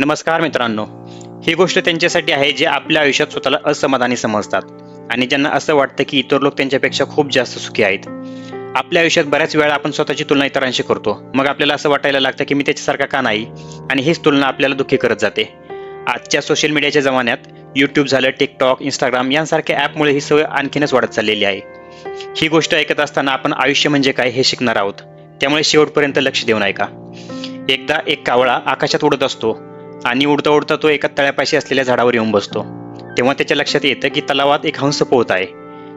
नमस्कार मित्रांनो. ही गोष्ट त्यांच्यासाठी आहे जे आपल्या आयुष्यात स्वतःला असमाधानी समजतात आणि ज्यांना असं वाटतं की इतर लोक त्यांच्यापेक्षा खूप जास्त सुखी आहेत. आपल्या आयुष्यात बऱ्याच वेळा आपण स्वतःची तुलना इतरांशी करतो. मग आपल्याला असं वाटायला लागतं की मी त्याच्यासारखा का नाही आणि हीच तुलना आपल्याला दुःखी करत जाते. आजच्या सोशल मीडियाच्या जमान्यात यूट्यूब झालं टिकटॉक इंस्टाग्राम यांसारख्या ॲपमुळे ही सवय आणखीनच वाढत चाललेली आहे. ही गोष्ट ऐकत असताना आपण आयुष्य म्हणजे काय हे शिकणार आहोत. त्यामुळे शेवटपर्यंत लक्ष देऊन ऐका एकदा एक कावळा आकाशात उडत असतो. आणि उडता उडता तो एका तळ्यापाशी असलेल्या झाडावर येऊन बसतो. तेव्हा त्याच्या लक्षात येतं की तलावात एक हंस पोहत आहे.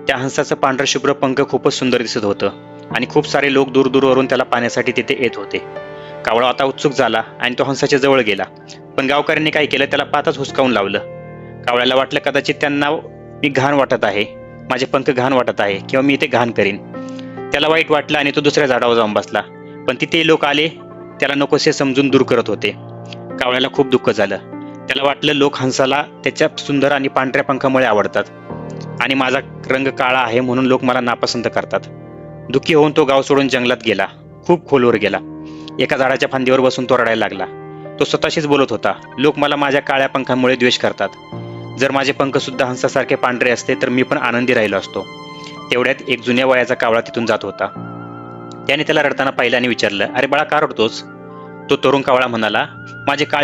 त्या हंसाचं पांढरं शुभ्र पंख खूपच सुंदर दिसत होतं आणि खूप सारे लोक दूर दूरवरून त्याला पाहण्यासाठी तिथे येत होते. कावळा आता उत्सुक झाला आणि तो हंसाच्या जवळ गेला. पण गावकऱ्यांनी काय केलं? त्याला पातच हुसकावून लावलं. कावळ्याला वाटलं कदाचित त्यांना मी घाण वाटत आहे. माझे पंख घाण वाटत आहे किंवा मी इथे घाण करीन. त्याला वाईट वाटलं आणि तो दुसऱ्या झाडावर जाऊन बसला. पण तिथे लोक आले. त्याला नकोसे समजून दूर करत होते. कावळ्याला खूप दुःख झालं. त्याला वाटलं लोक हंसाला त्याच्या सुंदर आणि पांढऱ्या पंखामुळे आवडतात. आणि माझा रंग काळा आहे म्हणून लोक मला नापसंत करतात. दुःखी होऊन तो गाव सोडून जंगलात गेला. खूप खोलवर गेला. एका झाडाच्या फांदीवर बसून तो रडायला लागला. तो स्वतःशीच बोलत होता लोक मला माझ्या काळ्या पंखांमुळे द्वेष करतात. जर माझे पंख सुद्धा हंसासारखे पांढरे असते तर मी पण आनंदी राहिलो असतो. तेवढ्यात एक जुन्या वयाचा कावळा तिथून जात होता. त्याने त्याला रडताना पाहिलं आणि विचारलं अरे बाळा का रडतोस? तो तरुण कावळा म्हणाला माझे काळ